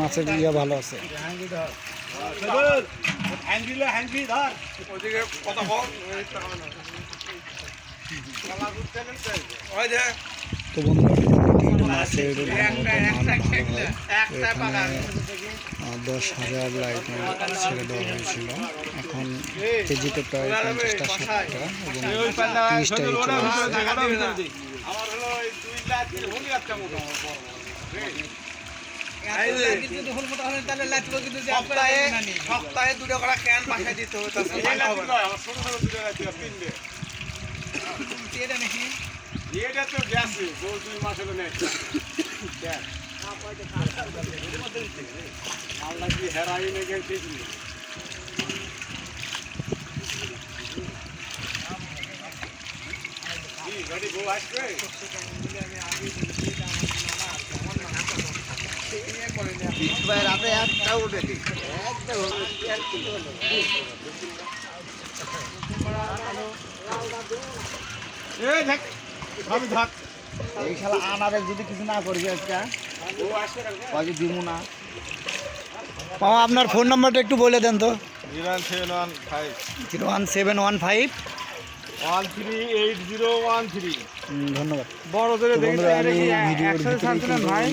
মাছের ইয়া ভালো আছে। তো বন্ধুরা মাছের দশ হাজার লাইটে ছেড়ে দেওয়া হয়েছিল। এখন কেজিতে প্রায় পঞ্চাশটা ষাট টাকা এবং তিরিশটা। সপ্তাহে দুটো করে ক্যান দিতে হবে। এটা নাকি? এটা তো গেছে বউ দুই মাস হলো নেই। কি হেরাইনে গেছে গাড়ি বউ আসবে ভাই রাতে একটা উঠে এই আনারে যদি কিছু না করি আজকে আসবে দিব না আপনার ফোন নাম্বারটা একটু বলে দেন তো। Zero one seven one five. Zero one seven one five. One three eight zero one three ধন্যবাদ। বড় ভিডিওর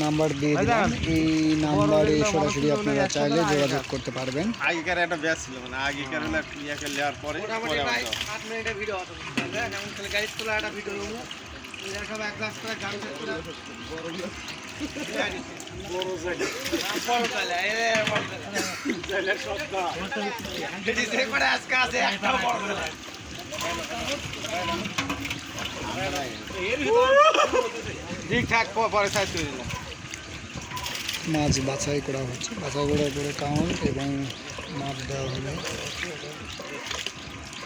নাম্বার দিয়ে দিলাম। এই নাম্বারে সরাসরি আপনারা চাইলে যোগাযোগ করতে পারবেন। আগেকার একটা ব্যাচ ছিল মানে আগেকার হলে ইয়াকে নেওয়ার পরে পরে আবার যাওয়া। আট মিনিটের ভিডিও আছে যেমন খালি গাড়ি তোলা একটা ভিডিও দেবো সব এক গ্লাস করে গাড়ি বড় বড় চাইলে ছেলের সস্তা। ডিজে করে আজকে আছে একটা বড় চাইলে ঠিকঠাক পরে সাইজ করে দিলাম। মাছ বাছাই করা হচ্ছে। বাছাই করার করে কাউন্ট এবং মাছ দেওয়া হবে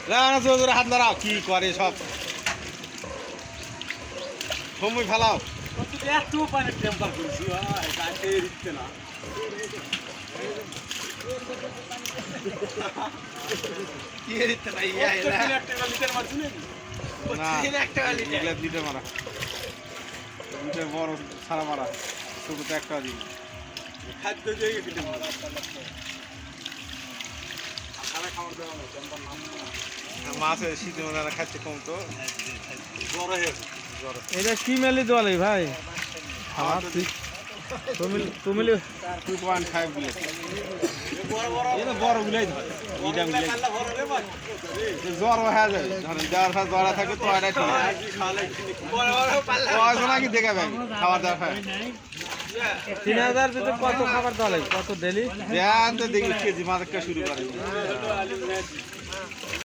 রানা চৌধুরী হাত ধরাও কি করে সব? সময় ফেলাও। কি দিতে ভাই ইয়া এরা না। একটা মারা বড় সারা মারা। দিন। খাদ্য মারা মাছ শীতের মধ্যে খাচ্ছে কম তো। এটা কি মেলি দলে ভাই? তুমি তুমি টু পয়েন্ট ফাইভ জ্বর হয়ে যাবে জ্বর জ্বর থাকে তো এটা ঠিক। দেখে ভাই খাবার দাবার তিন হাজার দিতে কত খাবার দলে কত ডেলি? ধ্যান তো দেখি কেজি মাছ শুরু করে।